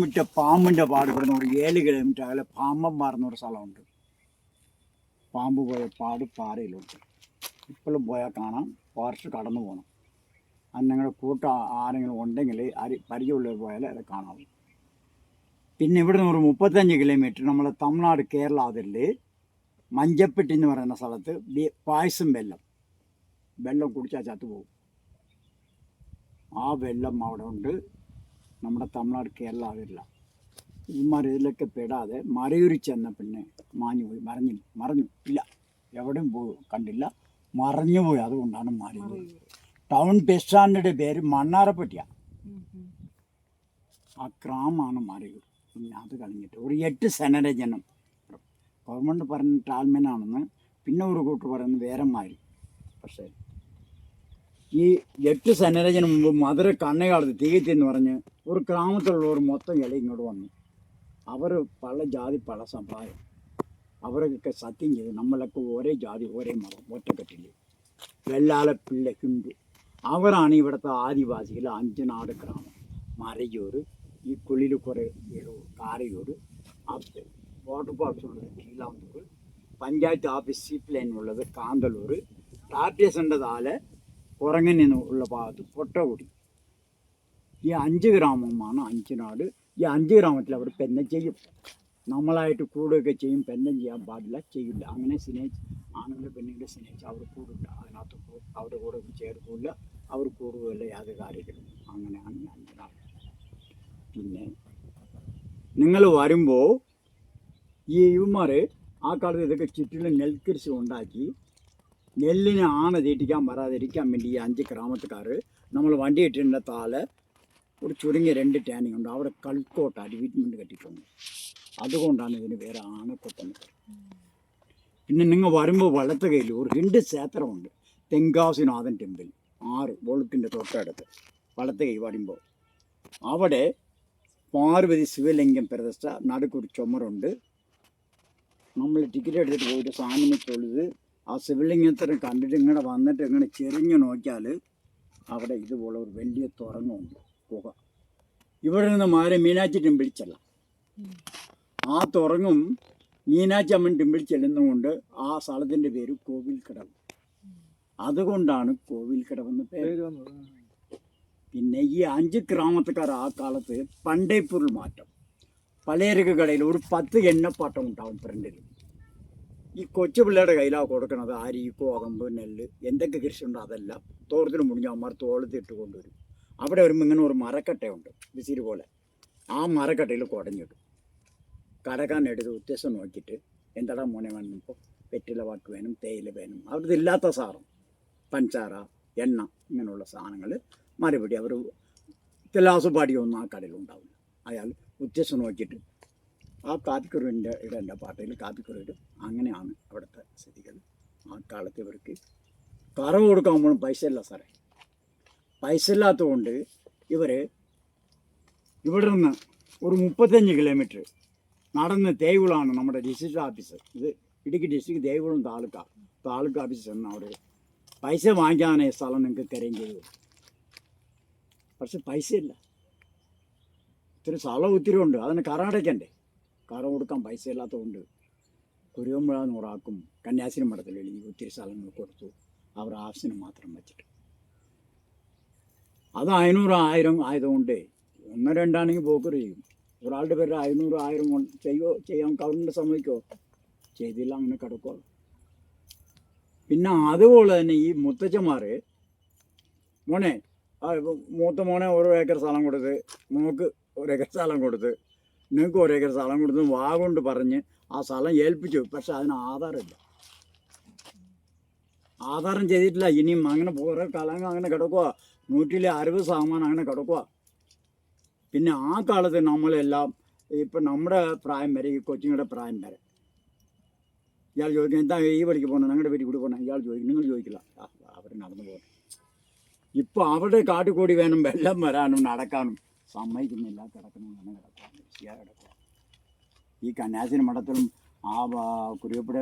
വിട്ട പാമ്പിന്റെ പാട് ഇവിടുന്ന് ഒരു ഏഴ് കിലോമീറ്റർ അകലെ പാമ്പം പാറുന്ന ഒരു സ്ഥലമുണ്ട്. പാമ്പ് പോയ പാട് പാറയിലുണ്ട് ഇപ്പോഴും പോയാൽ കാണാം. ഫോറസ്റ്റ് കടന്നു പോകണം അത് നിങ്ങളുടെ കൂട്ട ആരെങ്കിലും ഉണ്ടെങ്കിൽ അരി പരിചയമുള്ളവർ പോയാൽ അത് കാണാവും. പിന്നെ ഇവിടുന്ന് ഒരു മുപ്പത്തഞ്ച് കിലോമീറ്റർ നമ്മളെ തമിഴ്നാട് കേരള അതിരിൽ മഞ്ചപ്പെട്ടി എന്ന് പറയുന്ന സ്ഥലത്ത് പായസം വെള്ളം വെള്ളം കുടിച്ചാൽ ചത്തുപോകും. ആ വെള്ളം അവിടെ ഉണ്ട്. നമ്മുടെ തമിഴ്നാട് കേരള അതിരില്ല ഇവന്മാർ ഇതിലൊക്കെ പെടാതെ മറയൂരിൽ ചെന്ന പിന്നെ മാഞ്ഞു പോയി. മറഞ്ഞു മറഞ്ഞു ഇല്ല. എവിടെയും പോയി കണ്ടില്ല. മറഞ്ഞു പോയി. അതുകൊണ്ടാണ് മാറിയത് ടൗൺ ബസ് സ്റ്റാൻഡിന്റെ പേര് മണ്ണാറപ്പട്ടിയാണ് ആ ഗ്രാമമാണ് മറയൂർ പിന്നെ അത് കളഞ്ഞിട്ട് ഒരു എട്ട് സെനരജനം ഗവൺമെന്റ് പറഞ്ഞ ടാൽമെനാണെന്ന് പിന്നെ ഒരു കൂട്ടർ പറയുന്നത് വേറെ മാറി പക്ഷേ ഈ എട്ട് സെനരജന് മുമ്പ് മധുര കണ്ണകാലത്ത് തീയറ്റെന്ന് പറഞ്ഞ് ഒരു ഗ്രാമത്തിലുള്ളവർ മൊത്തം ഇല ഇങ്ങോട്ട് വന്നു അവർ പല ജാതി പല സമ്പ്രദായം അവരൊക്കെ സത്യം ചെയ്ത് നമ്മളൊക്കെ ഒരേ ജാതി ഒരേ മതം ഒറ്റക്കെട്ടില്ല വെള്ളാല പിള്ള ഹിന്ദു അവരാണ് ഇവിടുത്തെ ആദിവാസികൾ അഞ്ചനാട് ഗ്രാമം മരയൂർ ഈ കുള്ളിൽ കുറേ വീട് കാരയൂർ വാട്ടർ പാർക്സ് ഉള്ളത് Keezhampur panchayat office zip line ഉള്ളത് കാന്തല്ലൂർ ടാറ്റേഴ്സിൻ്റെ താഴെ കുറങ്ങനി ഉള്ള ഭാഗത്ത് പൊട്ടകുടി ഈ അഞ്ച് ഗ്രാമമാണ് അഞ്ചനാട് ഈ അഞ്ച് ഗ്രാമത്തിൽ അവർ പെന്നം ചെയ്യും. നമ്മളായിട്ട് കൂടുകയൊക്കെ ചെയ്യും. പെന്നം ചെയ്യാൻ പാടില്ല ചെയ്യില്ല. അങ്ങനെ സ്നേഹിച്ച് ആണുങ്ങൾ പെണ്ണുങ്ങളെ സ്നേഹിച്ച് അവർ കൂടില്ല അതിനകത്ത് അവരുടെ കൂടെ ചേർക്കില്ല. അവർ കൂടുകയല്ല യാതൊരു കാര്യത്തിലും. അങ്ങനെയാണ് അഞ്ചനാട് പിന്നെ നിങ്ങൾ വരുമ്പോൾ ഈ ഇവന്മാർ ആ കാലത്ത് ഇതൊക്കെ ചുറ്റിലും നെൽകൃഷി ഉണ്ടാക്കി നെല്ലിന് ആണ തീറ്റിക്കാൻ വരാതിരിക്കാൻ വേണ്ടി ഈ അഞ്ച് ഗ്രാമത്തുകാർ നമ്മൾ വണ്ടി ഇട്ടിൻ്റെ താഴെ ഒരു ചുരുങ്ങിയ രണ്ട് ടാനിങ് ഉണ്ട് അവിടെ കൽക്കോട്ട അഡ്വർടൈസ്മെൻറ്റ് കെട്ടിയിട്ടുണ്ട് അതുകൊണ്ടാണ് ഇതിന് പേര് ആനക്കൊട്ടെന്ന് പിന്നെ നിങ്ങൾ വരുമ്പോൾ വലത്ത് കയ്യിൽ ഒരു രണ്ട് ക്ഷേത്രമുണ്ട് തെങ്കാസിനാഥൻ ടെമ്പിൾ ആറ് ബോളത്തിൻ്റെ തൊട്ടടുത്ത് വലത്ത് കൈ വരുമ്പോൾ അവിടെ പാർവതി ശിവലിംഗം പ്രതിഷ്ഠ നടുക്കൊരു ചുമരുണ്ട് നമ്മൾ ടിക്കറ്റ് എടുത്തിട്ട് പോയിട്ട് സ്വാമിനെ തൊഴുത് ആ ശിവലിംഗത്തിനെ കണ്ടിട്ട് ഇങ്ങനെ വന്നിട്ട് ഇങ്ങനെ ചെറിഞ്ഞു നോക്കിയാൽ അവിടെ ഇതുപോലെ ഒരു വലിയ തുറങ്ങുണ്ട് ഗുഹ. ഇവിടെ നിന്ന് മാറി മീനാച്ചി ടെമ്പിൾ ചെല്ലാം. ആ തുറങ്ങും മീനാച്ചി അമ്മൻ ടെമ്പിൾ ചെല്ലുന്നതുകൊണ്ട് ആ സ്ഥലത്തിന്റെ പേര് കോവിൽക്കടവ്. അതുകൊണ്ടാണ് കോവിൽക്കടവെന്ന് പേര്. പിന്നെ ഈ അഞ്ച് ഗ്രാമത്തുകാർ ആ കാലത്ത് പണ്ടേപ്പൂരിൽ മാറ്റം. പലചരക്ക് കടയിൽ ഒരു പത്ത് എണ്ണപ്പാട്ടം ഉണ്ടാവും ഫ്രണ്ടിൽ ഈ കൊച്ചു പിള്ളേരുടെ കയ്യിലാണ് കൊടുക്കണത്. അരി കോകമ്പ് നെല്ല്. എന്തൊക്കെ കൃഷി ഉണ്ടോ അതെല്ലാം തോറത്തിന് മുടിഞ്ഞ് അമ്മമാർ തോളത്തിട്ട് കൊണ്ടുവരും. അവിടെ വരുമ്പോൾ ഇങ്ങനെ ഒരു മരക്കട്ടയുണ്ട്. വിസിരി പോലെ. ആ മരക്കട്ടയിൽ കുടഞ്ഞിടും. കടക്കാൻ എടുത്ത് വ്യത്യസ്തം നോക്കിയിട്ട് എന്താടാ മോനെ വേണം ഇപ്പോൾ വെറ്റില വാക്ക് വേണം തേയില വേണം. അവരുടെ ഇല്ലാത്ത സാറും പഞ്ചാര എണ്ണ ഇങ്ങനെയുള്ള സാധനങ്ങൾ മറുപടി അവർ തെലാസുപാടിയൊന്നും ആ കടയിൽ ഉണ്ടാവില്ല. അയാൾ വ്യത്യസ്തം നോക്കിയിട്ട് ആ കാപ്പിക്കുരുവിന്റെ ഇടേണ്ട പാട്ടയിൽ കാപ്പിക്കുരു ഇടും അങ്ങനെയാണ് ഇവർക്ക് കറ കൊടുക്കാൻ പോലും പൈസ ഇല്ല സാറേ. പൈസ ഇല്ലാത്തതുകൊണ്ട് ഇവർ ഇവിടെ നിന്ന് ഒരു മുപ്പത്തഞ്ച് കിലോമീറ്റർ നടന്ന് തേവുളാണ് നമ്മുടെ ഡിസ്ട്രിക്ട് ഓഫീസ്. ഇത് ഇടുക്കി ഡിസ്ട്രിക്ട് ദേവികുളം താലൂക്ക. താലൂക്ക് ഓഫീസ് എന്ന അവർ പൈസ വാങ്ങിക്കാനേ സ്ഥലം നിങ്ങൾക്ക് കരയും ചെയ്തു. പക്ഷെ പൈസ ഇല്ല ഇത്തിരി സ്ഥലം ഒത്തിരി ഉണ്ട്. അതിന് കറ അടയ്ക്കണ്ടേ? കറ കൊടുക്കാൻ പൈസ ഇല്ലാത്തതുകൊണ്ട് കുരുവമ്പുഴ നൂറാക്കും കന്യാസിനി മഠത്തിൽ എഴുതി ഒത്തിരി സ്ഥലങ്ങൾ കൊടുത്തു. അവർ ആവശ്യത്തിന് മാത്രം വെച്ചിട്ട്. അത് അയനൂറ് ആയിരം ആയതുകൊണ്ട് ഒന്ന് രണ്ടാണെങ്കിൽ പോക്കർ ചെയ്യും. ഒരാളുടെ പേര് അഞ്ഞൂറ് ആയിരം ചെയ്യോ ചെയ്യാൻ ഗവൺമെന്റ് സമ്മതിക്കോ? ചെയ്തില്ല അങ്ങനെ കിടക്കുമോ പിന്നെ അതുപോലെ തന്നെ ഈ മുത്തച്ഛന്മാർ മോനെ മൂത്ത മോനെ ഓരോ ഏക്കർ സ്ഥലം കൊടുത്ത് മോക്ക് ഒരു ഏക്കർ സ്ഥലം കൊടുത്ത് നിങ്ങൾക്ക് ഒരു ഏക്കർ സ്ഥലം കൊടുത്ത് വാ കൊണ്ട് പറഞ്ഞ് ആ സ്ഥലം ഏൽപ്പിച്ചു. പക്ഷെ അതിന് ആധാരമില്ല. ആധാരം ചെയ്തിട്ടില്ല. ഇനിയും അങ്ങനെ കുറേ കാലങ്ങൾ അങ്ങനെ കിടക്കുക നൂറ്റിലെ അറുപത് ശതമാനം അങ്ങനെ കിടക്കുക പിന്നെ ആ കാലത്ത് നമ്മളെല്ലാം ഇപ്പം നമ്മുടെ പ്രായം വരെ ഈ കൊച്ചുങ്ങളുടെ പ്രായം വരെ. ഇയാൾ ചോദിക്കും എന്താ ഈ വഴിക്ക് പോകണം ഞങ്ങളുടെ വീട്ടിൽ കൂടി പോകണം ഇയാൾ ചോദിക്കും നിങ്ങൾ ചോദിക്കില്ല. അവർ നടന്നു പോകണം ഇപ്പോൾ അവരുടെ കാട്ടിക്കൂടി വേണം വെള്ളം വരാനും നടക്കാനും. സമ്മതിക്കുന്നില്ല കിടക്കണം അങ്ങനെ കിടക്കുക കൃഷിയാ കിടക്കുക ഈ കന്യാസിനി മഠത്തിലും ആ കുരുവപ്പുഴ